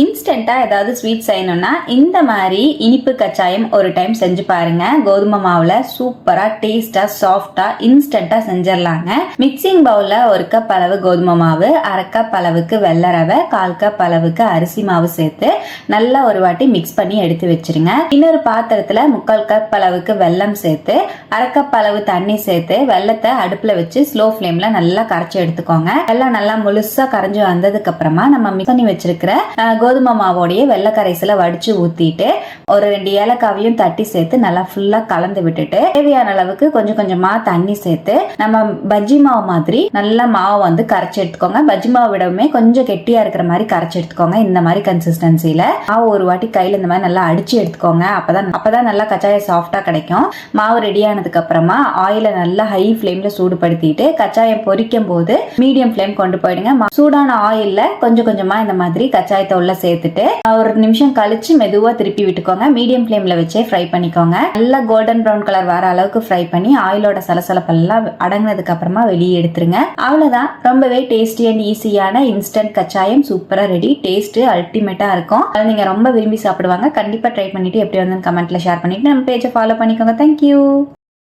இன்ஸ்டண்ட்டாக ஏதாவது ஸ்வீட் செய்யணும்னா இந்த மாதிரி இனிப்பு கச்சாயம் ஒரு டைம் செஞ்சு பாருங்க. கோதுமை மாவில் சூப்பராக டேஸ்டாக சாஃப்டாக இன்ஸ்டண்ட்டாக செஞ்சிடலாங்க. மிக்சிங் பவுலில் ஒரு கப் அளவு கோதுமை மாவு அரை கப் அளவுக்கு வெள்ளை ரவை கால் கப் அளவுக்கு அரிசி மாவு சேர்த்து நல்லா ஒரு வாட்டி மிக்ஸ் பண்ணி எடுத்து வச்சிருங்க. இன்னொரு பாத்திரத்தில் முக்கால் கப் அளவுக்கு வெல்லம் சேர்த்து அரை கப் அளவு தண்ணி சேர்த்து வெள்ளத்தை அடுப்பில் வச்சு ஸ்லோ ஃப்ளேமில் நல்லா கரைச்சி எடுத்துக்கோங்க. எல்லாம் நல்லா முழுசாக கரைஞ்சி வந்ததுக்கு அப்புறமா நம்ம மிக்ஸ் பண்ணி வச்சிருக்கிற கோதுமை மாவோடைய வெள்ளை கரைசலை வடிச்சு ஊத்திட்டு ஒரு ரெண்டு ஏலக்காவையும் தட்டி சேர்த்து நல்லா ஃபுல்லா கலந்து விட்டுட்டு தேவையான அளவுக்கு கொஞ்சம் கொஞ்சமா தண்ணி சேர்த்து நம்ம பஜ்ஜி மாவு மாதிரி நல்லா மாவு வந்து கரைச்சி எடுத்துக்கோங்க. பஜ்ஜி மாவு விடவுமே கொஞ்சம் கெட்டியா இருக்கிற மாதிரி கரைச்சி எடுத்துக்கோங்க. இந்த மாதிரி கன்சிஸ்டன்சில மாவு ஒரு வாட்டி கையில இந்த மாதிரி நல்லா அடிச்சு எடுத்துக்கோங்க. அப்பதான் அப்பதான் நல்லா கச்சாயம் சாஃப்டா கிடைக்கும். மாவு ரெடி ஆனதுக்கு அப்புறமா ஆயில நல்லா ஹை ஃப்ளேமில் சூடுபடுத்திட்டு கச்சாயம் பொரிக்கும் போது மீடியம் ஃப்ளேம் கொண்டு போயிடுங்க. சூடான ஆயில்ல கொஞ்சம் கொஞ்சமா இந்த மாதிரி கச்சாயத்தை உள்ள சேர்த்துட்டு ஒரு நிமிஷம் கழிச்சு மெதுவா திருப்பி விட்டுக்கோங்க. மீடியம் ஃப்ளேம்ல வச்சே ஃப்ரை பண்ணிக்கோங்க. நல்லா கோல்டன் ப்ரௌன் கலர் வர அளவுக்கு ஃப்ரை பண்ணி ஆயிலோட சலசலப்பெல்லாம் அடங்கினதுக்கு அப்புறமா வெளியே எடுத்துருங்க. அவ்வளவுதான். ரொம்பவே டேஸ்டி அண்ட் ஈஸியான இன்ஸ்டன்ட் கச்சாயம் சூப்பரா ரெடி டேஸ்ட் அல்டிமேட்டா இருக்கும். அதை நீங்கள் ரொம்ப விரும்பி சாப்பிடுவாங்க. கண்டிப்பா ட்ரை பண்ணிட்டு எப்படி வந்து கமெண்ட்ல ஷேர் பண்ணிட்டு நம்ம பேஜை ஃபாலோ பண்ணிக்கோங்க. தேங்க்யூ